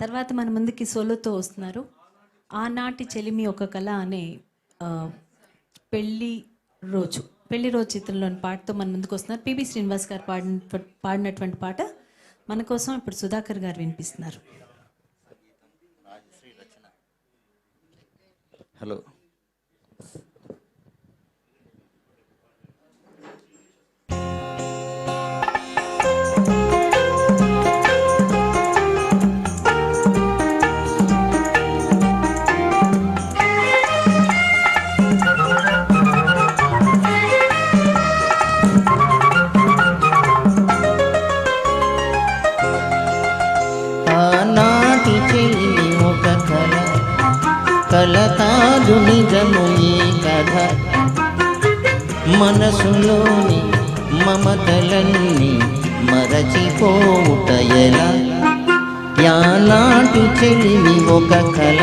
తర్వాత మన ముందుకి సోలోతో వస్తున్నారు. ఆనాటి చెలిమి ఒక కళ అనే పెళ్ళి రోజు పెళ్ళి రోజు చిత్రంలోని పాటతో మన ముందుకు వస్తున్నారు. పిబి శ్రీనివాస్ గారు పాడిన పాడినటువంటి పాట మన కోసం ఇప్పుడు సుధాకర్ గారు వినిపిస్తున్నారు. హలో. చెల్లి ఒక కాదు నిజము ఈ కథ. మనసులోని మమతలన్నీ మరచిపోవుట ఎలా? యానాటి చెలిమి ఒక కళ.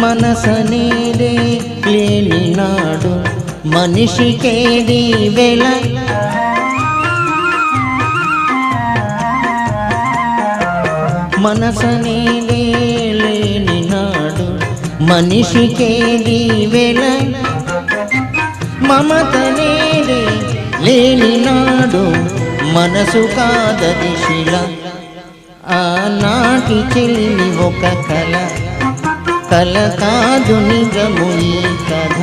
మనసనేదే లేని నాడు మనిషికేది వెల మనసనేదే లేని నాడు మనిషికేది వెల మమతనేదే లేని నాడు మనసు కాదది శిల. ఆనాటి చెల్లి ఒక కళ కల కాదు నిజము ఈ కథ.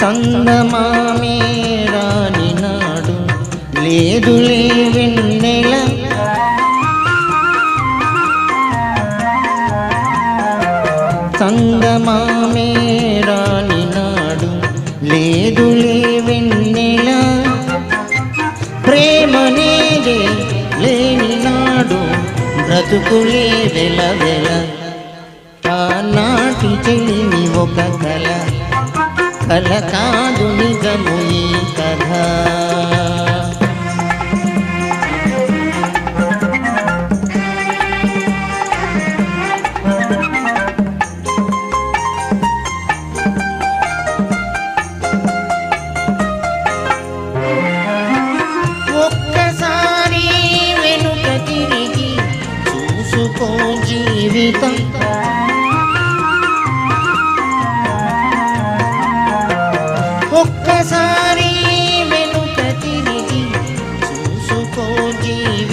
చందమామే రాని నాడు లేదులే వెన్నెల లేని నాడు బ్రతుకులే వెల వెల. ఆనాటి తెలివి ఒక కల. కల కాదు నిజము ఈ కథ.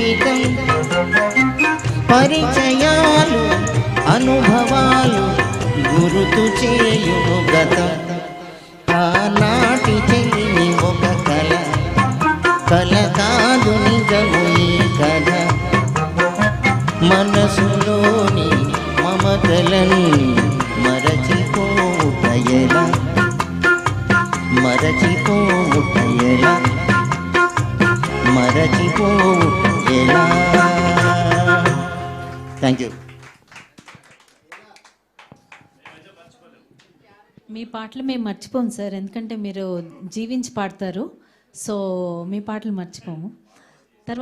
జీవితం. పరిచయాలు అనుభవాలు గురుతు చేయును గతం. ఆనాటి చెల్లి ఒక కళ కల. కాదు నిజము ఈ కథ. మనసులోని మమతలన్నీ మరచిపోవుట మరచి మీ పాటలు మేము మర్చిపోము సార్. ఎందుకంటే మీరు జీవించి పాడతారు. సో మీ పాటలు మర్చిపోము. తర్వాత